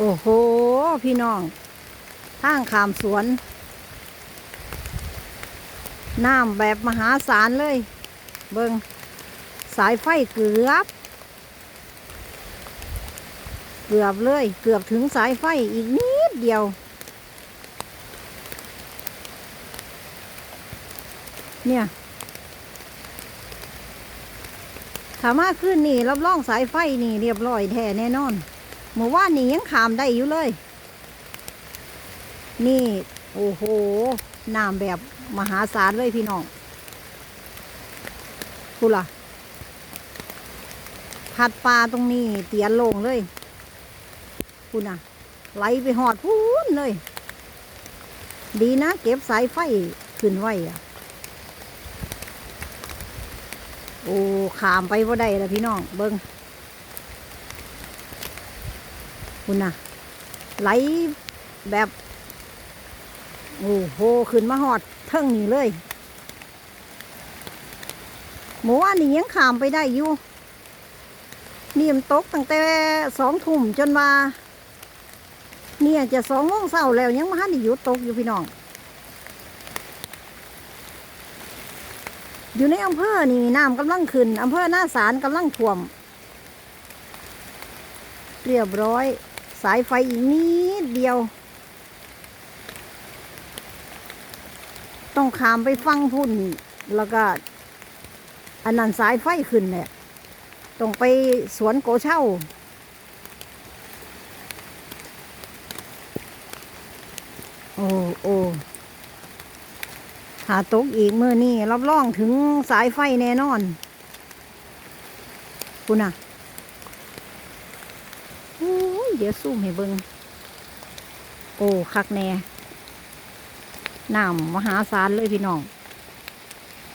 โอ้โห พี่น้องทางขามสวน น้ำแบบมหาศาลเลย เบิงสายไฟเกือบ เกือบเลย เกือบถึงสายไฟอีกนิดเดียว เนี่ยถามาขึ้นนี่รับรองสายไฟนี่เรียบร้อยแท้แน่นอน เมื่อวานนี่ยังขามได้อยู่เลย นี่ โอ้โหน้ำแบบมหาศาลเลยพี่น้องกูล่ะพัดปลาตรงนี้ เตียนลงเลยคุณน่ะ ไหลไปหอดพูนเลย ดีนะ เก็บสายไฟขึ้นไว้อะโอ้ขามไปว่าได้ล้วพี่น้อง เบิ้ง คุณน่ะ ไหลแบบ โอ้โห ขึ้นมาหอดเทิงนี่เลย หมูว่านี่ยังขามไปได้อยู่ นี่มันตกตั้งแต่สองทุ่มจนมาเนี่ยจะสองโมงเช้าแล้วยังมาหันได้หยุดตกอยู่พี่น้อง อยู่ในอำเภอนี่น้ำกำลังขึ้นอำเภอหน้าสารกำลังท่วม เรียบร้อย สายไฟอีกนิดเดียว ต้องขามไปฟังพุ่น แล้วก็ อันนั้นสายไฟขึ้นเนี่ยต้องไปสวนโกเช่า โอ้โอ้หาตกอีกมือนี่รับรองถึงสายไฟแน่นอนคุณน่ะ เดี๋ยวซูมให้เบิงโอ้คักแน่น้ำมหาศาลเลยพี่น้อง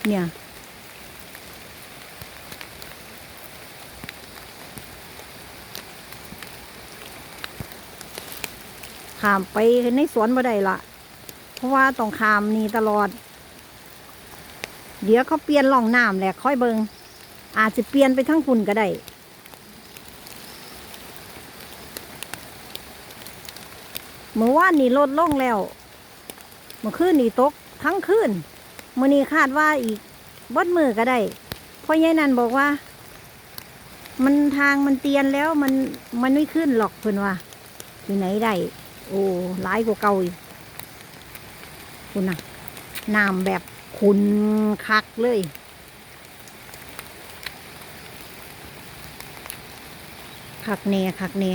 เนี่ย ขามไปในสวนบ่ได้ละเพราะว่าต้องขามนี่ตลอด เดี๋ยวเขาเปลี่ยนล่องน้ำแหละค่อยเบิงอาจจะเปลี่ยนไปทั้งคุณก็ได้ เมื่อวานนี่ลดลงแล้ว เมื่อคืนนี่ตกทั้งคืนมื่อนี้คาดว่าอีกบดมือก็ได้เพราะยายนันบอกว่า มันทางมันเตียนแล้วมันมันไม่ขึ้นหรอกเพื่อนว่าที่ไหนได้ โอ้หลายกว่าเก่าอีกคุณน่ะน้ำแบบขุนคักเลยคักแน่คักแน่